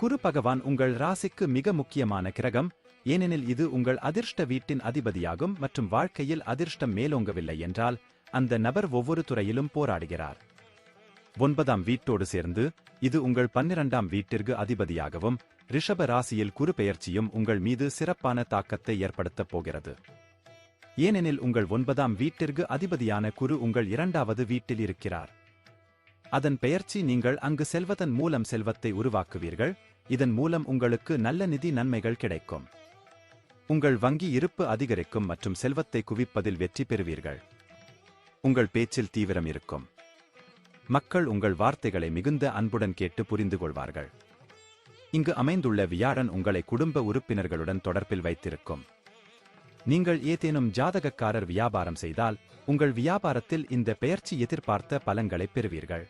குரு பகவான் உங்கள் ராசிக்கு மிக முக்கியமான கிரகம். ஏனெனில் இது உங்கள் அதிர்ஷ்ட வீட்டின் அதிபதியாகும் மற்றும் வாழ்க்கையில் அதிர்ஷ்டம் மேலோங்கவில்லை என்றால் அந்த நபர் ஒவ்வொரு துறையிலும் போராடுகிறார். ஒன்பதாம் வீட்டோடு சேர்ந்து இது உங்கள் பன்னிரண்டாம் வீட்டிற்கு அதிபதியாகவும் ரிஷப ராசியில் குரு பெயர்ச்சியும் உங்கள் மீது சிறப்பான தாக்கத்தை ஏற்படுத்தப் போகிறது. ஏனெனில் உங்கள் ஒன்பதாம் வீட்டிற்கு அதிபதியான குரு உங்கள் இரண்டாவது வீட்டில் இருக்கிறார். அதன் பெயர்ச்சி நீங்கள் அங்கு செல்வதன் மூலம் செல்வத்தை உருவாக்குவீர்கள். இதன் மூலம் உங்களுக்கு நல்ல நிதி நன்மைகள் கிடைக்கும். உங்கள் வங்கி இருப்பு அதிகரிக்கும் மற்றும் செல்வத்தை குவிப்பதில் வெற்றி பெறுவீர்கள். உங்கள் பேச்சில் தீவிரம் இருக்கும். மக்கள் உங்கள் வார்த்தைகளை மிகுந்த அன்புடன் கேட்டு புரிந்து கொள்வார்கள் இங்கு அமைந்துள்ள வியாழன் உங்களை குடும்ப உறுப்பினர்களுடன் தொடர்பில் வைத்திருக்கும். நீங்கள் ஏதேனும் ஜாதகக்காரர் வியாபாரம் செய்தால் உங்கள் வியாபாரத்தில் இந்த பெயர்ச்சி எதிர்பார்த்த பலன்களை பெறுவீர்கள்.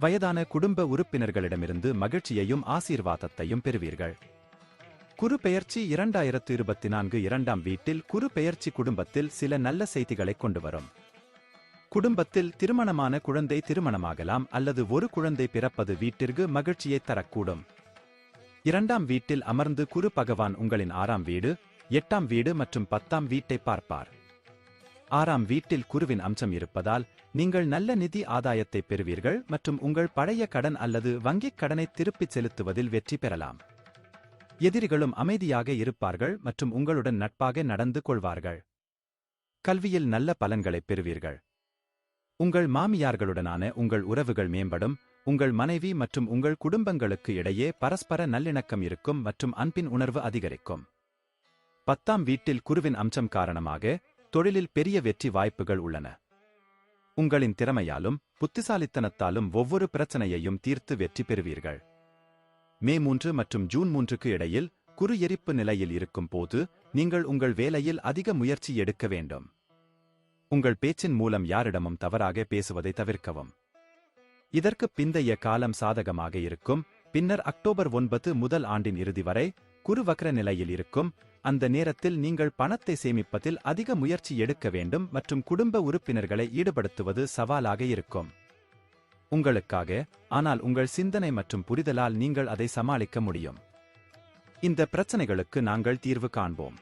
வயதான குடும்ப உறுப்பினர்களிடமிருந்து மகிழ்ச்சியையும் ஆசீர்வாதத்தையும் பெறுவீர்கள். குரு பெயர்ச்சி இரண்டாயிரத்து இருபத்தி நான்கு இரண்டாம் வீட்டில் குரு பெயர்ச்சி குடும்பத்தில் சில நல்ல செய்திகளை கொண்டு வரும். குடும்பத்தில் திருமணமான குழந்தை திருமணமாகலாம் அல்லது ஒரு குழந்தை பிறப்பது வீட்டிற்கு மகிழ்ச்சியை தரக்கூடும். இரண்டாம் வீட்டில் அமர்ந்து குரு பகவான் உங்களின் ஆறாம் வீடு எட்டாம் வீடு மற்றும் பத்தாம் வீட்டை பார்ப்பார். ஆறாம் வீட்டில் குருவின் அம்சம் இருப்பதால் நீங்கள் நல்ல நிதி ஆதாயத்தை பெறுவீர்கள் மற்றும் உங்கள் பழைய கடன் அல்லது வங்கிக் கடனை திருப்பிச் செலுத்துவதில் வெற்றி பெறலாம். எதிரிகளும் அமைதியாக இருப்பார்கள் மற்றும் உங்களுடன் நட்பாக நடந்து கொள்வார்கள். கல்வியில் நல்ல பலன்களைப் பெறுவீர்கள். உங்கள் மாமியார்களுடனான உங்கள் உறவுகள் மேம்படும் உங்கள் மனைவி மற்றும் உங்கள் குடும்பங்களுக்கு இடையே பரஸ்பர நல்லிணக்கம் இருக்கும் மற்றும் அன்பின் உணர்வு அதிகரிக்கும். பத்தாம் வீட்டில் குருவின் அம்சம் காரணமாக தொழிலில் பெரிய வெற்றி வாய்ப்புகள் உள்ளன. உங்களின் திறமையாலும் புத்திசாலித்தனத்தாலும் ஒவ்வொரு பிரச்சனையையும் தீர்த்து வெற்றி பெறுவீர்கள். மே மூன்று மற்றும் ஜூன் மூன்றுக்கு இடையில் குறு எரிப்பு நிலையில் இருக்கும் போது நீங்கள் உங்கள் வேலையில் அதிக முயற்சி எடுக்க வேண்டும். உங்கள் பேச்சின் மூலம் யாரிடமும் தவறாக பேசுவதை தவிர்க்கவும். இதற்கு பிந்தைய காலம் சாதகமாக இருக்கும் பின்னர் அக்டோபர் ஒன்பது முதல் ஆண்டின் இறுதி வரை குருவக்ர நிலையில் இருக்கும். அந்த நேரத்தில் நீங்கள் பணத்தை சேமிப்பதில் அதிக முயற்சி எடுக்க வேண்டும் மற்றும் குடும்ப உறுப்பினர்களை ஈடுபடுத்துவது சவாலாக இருக்கும். உங்களுக்காக ஆனால் உங்கள் சிந்தனை மற்றும் புரிதலால் நீங்கள் அதை சமாளிக்க முடியும். இந்த பிரச்சனைகளுக்கு நாங்கள் தீர்வு காண்போம்.